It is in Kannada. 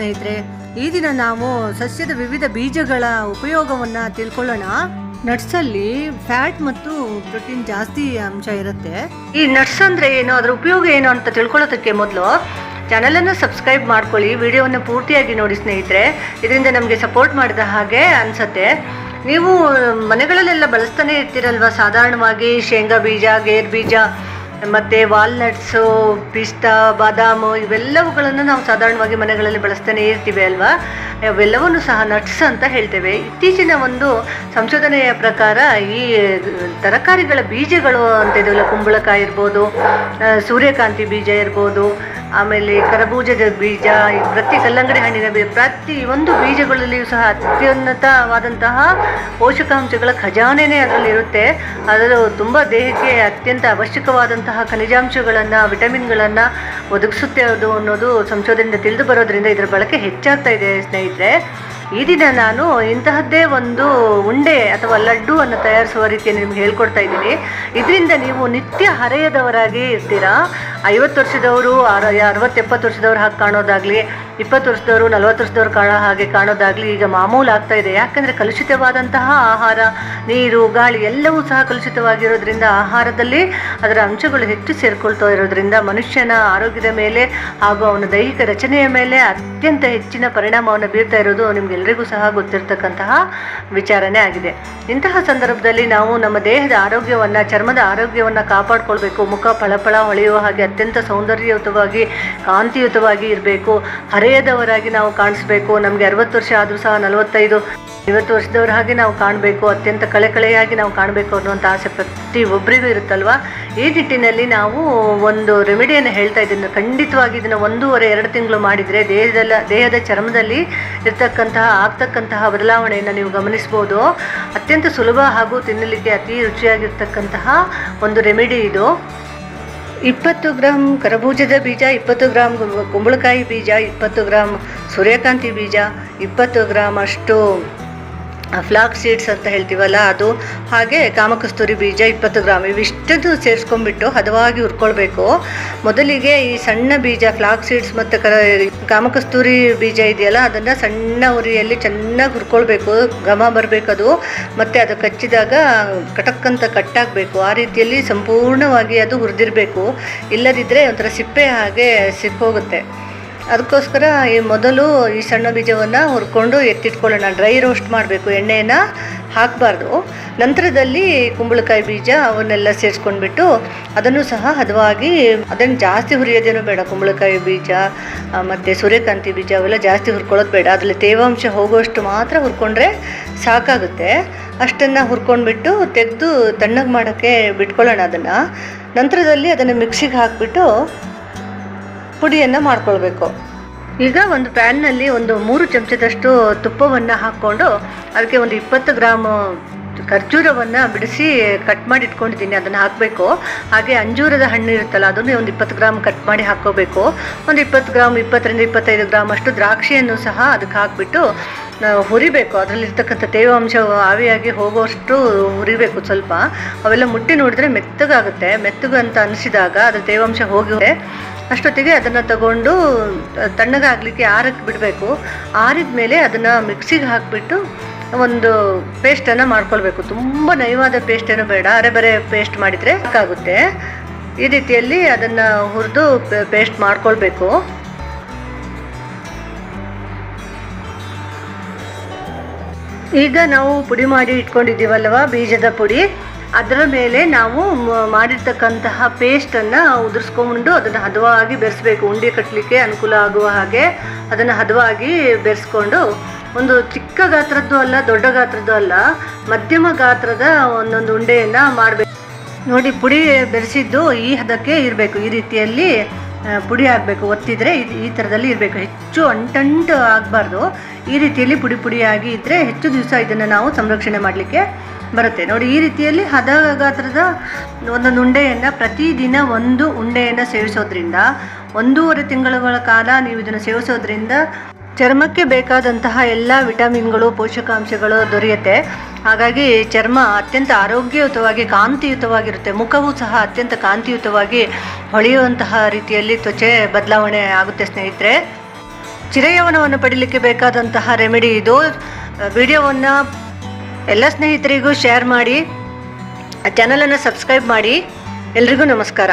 ಸ್ನೇಹಿತರೆ, ಈ ದಿನ ನಾವು ಸಸ್ಯದ ವಿವಿಧ ಬೀಜಗಳ ಉಪಯೋಗವನ್ನ ತಿಳ್ಕೊಳ್ಳೋಣ. ನಟ್ಸ್ ಅಲ್ಲಿ ಫ್ಯಾಟ್ ಮತ್ತು ಪ್ರೋಟೀನ್ ಜಾಸ್ತಿ ಅಂಶ ಇರುತ್ತೆ. ಈ ನಟ್ಸ್ ಅಂದ್ರೆ ಏನು, ಅದರ ಉಪಯೋಗ ಏನು ಅಂತ ತಿಳ್ಕೊಳ್ಳೋದಕ್ಕೆ ಮೊದಲು ಚಾನೆಲ್ ಅನ್ನು ಸಬ್ಸ್ಕ್ರೈಬ್ ಮಾಡ್ಕೊಳ್ಳಿ, ವಿಡಿಯೋವನ್ನು ಪೂರ್ತಿಯಾಗಿ ನೋಡಿ ಸ್ನೇಹಿತರೆ. ಇದರಿಂದ ನಮಗೆ ಸಪೋರ್ಟ್ ಮಾಡಿದ ಹಾಗೆ ಅನ್ಸತ್ತೆ. ನೀವು ಮನೆಗಳಲ್ಲೆಲ್ಲ ಬಳಸ್ತಾನೆ ಇರ್ತೀರಲ್ವಾ ಸಾಧಾರಣವಾಗಿ ಶೇಂಗಾ ಬೀಜ, ಗೇರ್ ಬೀಜ? ಮತ್ತು ವಾಲ್ನಟ್ಸು ಪಿಸ್ತಾ ಬಾದಾಮು, ಇವೆಲ್ಲವುಗಳನ್ನು ನಾವು ಸಾಧಾರಣವಾಗಿ ಮನೆಗಳಲ್ಲಿ ಬಳಸ್ತಾನೆ ಇರ್ತೀವಿ ಅಲ್ವಾ? ಅವೆಲ್ಲವನ್ನು ಸಹ ನಟ್ಸ್ ಅಂತ ಹೇಳ್ತೇವೆ. ಇತ್ತೀಚಿನ ಒಂದು ಸಂಶೋಧನೆಯ ಪ್ರಕಾರ ಈ ತರಕಾರಿಗಳ ಬೀಜಗಳು ಅಂತ ಇದೆಯಲ್ಲ, ಕುಂಬಳಕಾಯಿ ಇರ್ಬೋದು ಸೂರ್ಯಕಾಂತಿ ಬೀಜ ಇರ್ಬೋದು, ಆಮೇಲೆ ಕರಬೂಜದ ಬೀಜ ಪ್ರತಿ ಕಲ್ಲಂಗಡಿ ಹಣ್ಣಿನ ಬೀಜ, ಪ್ರತಿ ಒಂದು ಬೀಜಗಳಲ್ಲಿಯೂ ಸಹ ಅತ್ಯುನ್ನತವಾದಂತಹ ಪೋಷಕಾಂಶಗಳ ಖಜಾನೆನೇ ಅದರಲ್ಲಿರುತ್ತೆ. ಅದರ ಅದು ತುಂಬ ದೇಹಕ್ಕೆ ಅತ್ಯಂತ ಅವಶ್ಯಕವಾದಂತಹ ಖನಿಜಾಂಶಗಳನ್ನು, ವಿಟಮಿನ್ಗಳನ್ನು ಒದಗಿಸುತ್ತೆ ಅದು ಅನ್ನೋದು ಸಂಶೋಧನೆಯಿಂದ ತಿಳಿದು ಬರೋದ್ರಿಂದ ಇದರ ಬಳಕೆ ಹೆಚ್ಚಾಗ್ತಾ ಇದೆ ಸ್ನೇಹಿತರೆ. ಈ ದಿನ ನಾನು ಇಂತಹದ್ದೇ ಒಂದು ಉಂಡೆ ಅಥವಾ ಲಡ್ಡು ಅನ್ನು ತಯಾರಿಸುವ ರೀತಿಯನ್ನು ನಿಮ್ಗೆ ಹೇಳ್ಕೊಡ್ತಾ ಇದ್ದೀನಿ. ಇದರಿಂದ ನೀವು ನಿತ್ಯ ಹರೆಯದವರಾಗಿ ಇರ್ತೀರಾ? ಐವತ್ತು ವರ್ಷದವರು ಅರ ಅರವತ್ತೆಪ್ಪತ್ತು ವರ್ಷದವ್ರು ಹಾಗೆ ಕಾಣೋದಾಗಲಿ, ಇಪ್ಪತ್ತು ವರ್ಷದವರು, ನಲವತ್ತು ವರ್ಷದವ್ರು ಕಾಣೋ, ಹಾಗೆ ಕಾಣೋದಾಗಲಿ ಈಗ ಮಾಮೂಲು ಆಗ್ತಾ ಇದೆ. ಯಾಕಂದರೆ ಕಲುಷಿತವಾದಂತಹ ಆಹಾರ, ನೀರು, ಗಾಳಿ ಎಲ್ಲವೂ ಸಹ ಕಲುಷಿತವಾಗಿರೋದ್ರಿಂದ ಆಹಾರದಲ್ಲಿ ಅದರ ಅಂಶಗಳು ಹೆಚ್ಚು ಸೇರ್ಕೊಳ್ತಾ ಇರೋದ್ರಿಂದ ಮನುಷ್ಯನ ಆರೋಗ್ಯದ ಮೇಲೆ ಹಾಗೂ ಅವನ ದೈಹಿಕ ರಚನೆಯ ಮೇಲೆ ಅತ್ಯಂತ ಹೆಚ್ಚಿನ ಪರಿಣಾಮವನ್ನು ಬೀರ್ತಾ ಇರೋದು ನಿಮ್ಗೆಲ್ರಿಗೂ ಸಹ ಗೊತ್ತಿರತಕ್ಕಂತಹ ವಿಚಾರನೇ ಆಗಿದೆ. ಇಂತಹ ಸಂದರ್ಭದಲ್ಲಿ ನಾವು ನಮ್ಮ ದೇಹದ ಆರೋಗ್ಯವನ್ನು, ಚರ್ಮದ ಆರೋಗ್ಯವನ್ನು ಕಾಪಾಡಿಕೊಳ್ಬೇಕು. ಮುಖ ಫಳಫಳ ಹೊಳೆಯುವ ಹಾಗೆ ಅತ್ಯಂತ ಸೌಂದರ್ಯಯುತವಾಗಿ, ಕಾಂತಿಯುತವಾಗಿ ಇರಬೇಕು. ಹರೆಯದವರಾಗಿ ನಾವು ಕಾಣಿಸ್ಬೇಕು. ನಮಗೆ ಅರವತ್ತು ವರ್ಷ ಆದರೂ ಸಹ ನಲವತ್ತೈದು, ಐವತ್ತು ವರ್ಷದವ್ರ ಹಾಗೆ ನಾವು ಕಾಣಬೇಕು. ಅತ್ಯಂತ ಕಳೆಕಳೆಯಾಗಿ ನಾವು ಕಾಣಬೇಕು ಅನ್ನುವಂಥ ಆಸೆ ಪ್ರತಿ ಒಬ್ಬರಿಗೂ ಇರುತ್ತಲ್ವಾ? ಈ ನಿಟ್ಟಿನಲ್ಲಿ ನಾವು ಒಂದು ರೆಮಿಡಿಯನ್ನು ಹೇಳ್ತಾ ಇದ್ದೀನಿ. ಖಂಡಿತವಾಗಿ ಇದನ್ನು ಒಂದೂವರೆ, ಎರಡು ತಿಂಗಳು ಮಾಡಿದರೆ ದೇಹದಲ್ಲ, ದೇಹದ ಚರ್ಮದಲ್ಲಿ ಇರ್ತಕ್ಕಂತಹ, ಆಗ್ತಕ್ಕಂತಹ ಬದಲಾವಣೆಯನ್ನು ನೀವು ಗಮನಿಸ್ಬೋದು. ಅತ್ಯಂತ ಸುಲಭ ಹಾಗೂ ತಿನ್ನಲಿಕ್ಕೆ ಅತಿ ರುಚಿಯಾಗಿರ್ತಕ್ಕಂತಹ ಒಂದು ರೆಮಿಡಿ ಇದು. ಇಪ್ಪತ್ತು ಗ್ರಾಮ್ ಕರಬೂಜದ ಬೀಜ, ಇಪ್ಪತ್ತು ಗ್ರಾಮ್ ಕುಂಬಳಕಾಯಿ ಬೀಜ, ಇಪ್ಪತ್ತು ಗ್ರಾಮ್ ಸೂರ್ಯಕಾಂತಿ ಬೀಜ, ಇಪ್ಪತ್ತು ಗ್ರಾಮ್ ಅಷ್ಟು ಫ್ಲಾಕ್ ಸೀಡ್ಸ್ ಅಂತ ಹೇಳ್ತೀವಲ್ಲ, ಅದು ಹಾಗೆ ಕಾಮಕಸ್ತೂರಿ ಬೀಜ ಇಪ್ಪತ್ತು ಗ್ರಾಮ್ ಇವಿಷ್ಟದ್ದು ಸೇರಿಸ್ಕೊಂಡ್ಬಿಟ್ಟು ಹದವಾಗಿ ಹುರ್ಕೊಳ್ಬೇಕು. ಮೊದಲಿಗೆ ಈ ಸಣ್ಣ ಬೀಜ ಫ್ಲಾಕ್ ಸೀಡ್ಸ್ ಮತ್ತು ಕರ, ಕಾಮಕಸ್ತೂರಿ ಬೀಜ ಇದೆಯಲ್ಲ, ಅದನ್ನು ಸಣ್ಣ ಉರಿಯಲ್ಲಿ ಚೆನ್ನಾಗಿ ಹುರ್ಕೊಳ್ಬೇಕು. ಘಮ ಅದು ಮತ್ತು ಅದು ಕಚ್ಚಿದಾಗ ಕಟಕ್ ಅಂತ ಕಟ್ಟಾಗಬೇಕು. ಆ ರೀತಿಯಲ್ಲಿ ಸಂಪೂರ್ಣವಾಗಿ ಅದು ಹುರಿದಿರಬೇಕು. ಇಲ್ಲದಿದ್ದರೆ ಒಂಥರ ಸಿಪ್ಪೆ ಹಾಗೆ ಸಿಪ್ಪೋಗುತ್ತೆ. ಅದಕ್ಕೋಸ್ಕರ ಈ ಮೊದಲು ಈ ಸಣ್ಣ ಬೀಜವನ್ನು ಹುರ್ಕೊಂಡು ಎತ್ತಿಟ್ಕೊಳ್ಳೋಣ. ಡ್ರೈ ರೋಸ್ಟ್ ಮಾಡಬೇಕು, ಎಣ್ಣೆಯನ್ನು ಹಾಕಬಾರ್ದು. ನಂತರದಲ್ಲಿ ಕುಂಬಳಕಾಯಿ ಬೀಜ ಅವನ್ನೆಲ್ಲ ಸೇರಿಸ್ಕೊಂಡ್ಬಿಟ್ಟು ಅದನ್ನು ಸಹ ಹದವಾಗಿ, ಅದನ್ನು ಜಾಸ್ತಿ ಹುರಿಯೋದೇನೂ ಬೇಡ. ಕುಂಬಳಕಾಯಿ ಬೀಜ ಮತ್ತು ಸೂರ್ಯಕಾಂತಿ ಬೀಜ ಅವೆಲ್ಲ ಜಾಸ್ತಿ ಹುರ್ಕೊಳ್ಳೋದು ಬೇಡ. ಅದರಲ್ಲಿ ತೇವಾಂಶ ಹೋಗುವಷ್ಟು ಮಾತ್ರ ಹುರ್ಕೊಂಡ್ರೆ ಸಾಕಾಗುತ್ತೆ. ಅಷ್ಟನ್ನು ಹುರ್ಕೊಂಡ್ಬಿಟ್ಟು ತೆಗೆದು ತಣ್ಣಗೆ ಮಾಡೋಕ್ಕೆ ಬಿಟ್ಕೊಳ್ಳೋಣ ಅದನ್ನು. ನಂತರದಲ್ಲಿ ಅದನ್ನು ಮಿಕ್ಸಿಗೆ ಹಾಕಿಬಿಟ್ಟು ಪುಡಿಯನ್ನು ಮಾಡ್ಕೊಳ್ಬೇಕು. ಈಗ ಒಂದು ಪ್ಯಾನ್ನಲ್ಲಿ ಒಂದು ಮೂರು ಚಮಚದಷ್ಟು ತುಪ್ಪವನ್ನು ಹಾಕ್ಕೊಂಡು ಅದಕ್ಕೆ ಒಂದು ಇಪ್ಪತ್ತು ಗ್ರಾಮ್ ಖರ್ಜೂರವನ್ನು ಬಿಡಿಸಿ ಕಟ್ ಮಾಡಿ ಇಟ್ಕೊಂಡಿದ್ದೀನಿ ಅದನ್ನು ಹಾಕಬೇಕು. ಹಾಗೆ ಅಂಜೂರದ ಹಣ್ಣು ಇರುತ್ತಲ್ಲ, ಅದನ್ನು ಒಂದು ಇಪ್ಪತ್ತು ಗ್ರಾಮ್ ಕಟ್ ಮಾಡಿ ಹಾಕ್ಕೋಬೇಕು. ಒಂದು ಇಪ್ಪತ್ತು ಗ್ರಾಮ್ ಇಪ್ಪತ್ತರಿಂದ ಇಪ್ಪತ್ತೈದು ಗ್ರಾಮ್ ಅಷ್ಟು ದ್ರಾಕ್ಷಿಯನ್ನು ಸಹ ಅದಕ್ಕೆ ಹಾಕಿಬಿಟ್ಟು ಹುರಿಬೇಕು. ಅದರಲ್ಲಿರ್ತಕ್ಕಂಥ ತೇವಾಂಶ ಆವಿಯಾಗಿ ಹೋಗೋಷ್ಟು ಹುರಿಬೇಕು ಸ್ವಲ್ಪ. ಅವೆಲ್ಲ ಮುಟ್ಟಿ ನೋಡಿದ್ರೆ ಮೆತ್ತಗಾಗುತ್ತೆ. ಮೆತ್ತಗಂತ ಅನಿಸಿದಾಗ ಅದ್ರ ತೇವಾಂಶ ಹೋಗಿ ಅಷ್ಟೊತ್ತಿಗೆ ಅದನ್ನು ತಗೊಂಡು ತಣ್ಣಗಾಗಲಿಕ್ಕೆ ಆರಕ್ಕೆ ಬಿಡಬೇಕು. ಆರಿದ ಮೇಲೆ ಅದನ್ನು ಮಿಕ್ಸಿಗೆ ಹಾಕಿಬಿಟ್ಟು ಒಂದು ಪೇಸ್ಟನ್ನು ಮಾಡ್ಕೊಳ್ಬೇಕು. ತುಂಬ ನಯವಾದ ಪೇಸ್ಟ್ ಏನು ಬೇಡ. ಅರೆಬರೆ ಪೇಸ್ಟ್ ಮಾಡಿದರೆ ಸಾಕಾಗುತ್ತೆ. ಈ ರೀತಿಯಲ್ಲಿ ಅದನ್ನು ಹುರಿದು ಪೇಸ್ಟ್ ಮಾಡ್ಕೊಳ್ಬೇಕು. ಈಗ ನಾವು ಪುಡಿ ಮಾಡಿ ಇಟ್ಕೊಂಡಿದ್ದೀವಲ್ವ ಬೀಜದ ಪುಡಿ? ಅದರ ಮೇಲೆ ನಾವು ಮಾಡಿರ್ತಕ್ಕಂತಹ ಪೇಸ್ಟನ್ನು ಉದುರಿಸ್ಕೊಂಡು ಅದನ್ನು ಹದವಾಗಿ ಬೆರೆಸ್ಬೇಕು. ಉಂಡೆ ಕಟ್ಟಲಿಕ್ಕೆ ಅನುಕೂಲ ಆಗುವ ಹಾಗೆ ಅದನ್ನು ಹದವಾಗಿ ಬೆರೆಸ್ಕೊಂಡು ಒಂದು ಚಿಕ್ಕ ಗಾತ್ರದ್ದು ಅಲ್ಲ, ದೊಡ್ಡ ಗಾತ್ರದ್ದು ಅಲ್ಲ, ಮಧ್ಯಮ ಗಾತ್ರದ ಒಂದೊಂದು ಉಂಡೆಯನ್ನು ಮಾಡಬೇಕು. ನೋಡಿ, ಪುಡಿ ಬೆರೆಸಿದ್ದು ಈ ಹದಕ್ಕೆ ಇರಬೇಕು. ಈ ರೀತಿಯಲ್ಲಿ ಪುಡಿ ಆಗಬೇಕು. ಒತ್ತಿದರೆ ಇದು ಈ ಥರದಲ್ಲಿ ಇರಬೇಕು. ಹೆಚ್ಚು ಅಂಟಂಟು ಆಗಬಾರ್ದು. ಈ ರೀತಿಯಲ್ಲಿ ಪುಡಿ ಪುಡಿಯಾಗಿ ಇದ್ದರೆ ಹೆಚ್ಚು ದಿವಸ ಇದನ್ನು ನಾವು ಸಂರಕ್ಷಣೆ ಮಾಡಲಿಕ್ಕೆ ಬರುತ್ತೆ. ನೋಡಿ, ಈ ರೀತಿಯಲ್ಲಿ ಹದ ಗಾತ್ರದ ಒಂದೊಂದು ಉಂಡೆಯನ್ನು ಪ್ರತಿದಿನ ಒಂದು ಉಂಡೆಯನ್ನು ಸೇವಿಸೋದ್ರಿಂದ, ಒಂದೂವರೆ ತಿಂಗಳುಗಳ ಕಾಲ ನೀವು ಇದನ್ನು ಸೇವಿಸೋದ್ರಿಂದ ಚರ್ಮಕ್ಕೆ ಬೇಕಾದಂತಹ ಎಲ್ಲ ವಿಟಮಿನ್ಗಳು, ಪೋಷಕಾಂಶಗಳು ದೊರೆಯುತ್ತೆ. ಹಾಗಾಗಿ ಚರ್ಮ ಅತ್ಯಂತ ಆರೋಗ್ಯಯುತವಾಗಿ, ಕಾಂತಿಯುತವಾಗಿರುತ್ತೆ. ಮುಖವೂ ಸಹ ಅತ್ಯಂತ ಕಾಂತಿಯುತವಾಗಿ ಹೊಳೆಯುವಂತಹ ರೀತಿಯಲ್ಲಿ ತ್ವಚೆ ಬದಲಾವಣೆ ಆಗುತ್ತೆ ಸ್ನೇಹಿತರೆ. ಚಿರಯವನವನ್ನು ಪಡೀಲಿಕ್ಕೆ ಬೇಕಾದಂತಹ ರೆಮಿಡಿ ಇದು. ವಿಡಿಯೋವನ್ನು ಎಲ್ಲ ಸ್ನೇಹಿತರಿಗೂ ಶೇರ್ ಮಾಡಿ ಆ ಚಾನಲನ್ನು ಸಬ್ಸ್ಕ್ರೈಬ್ ಮಾಡಿ ಎಲ್ರಿಗೂ ನಮಸ್ಕಾರ.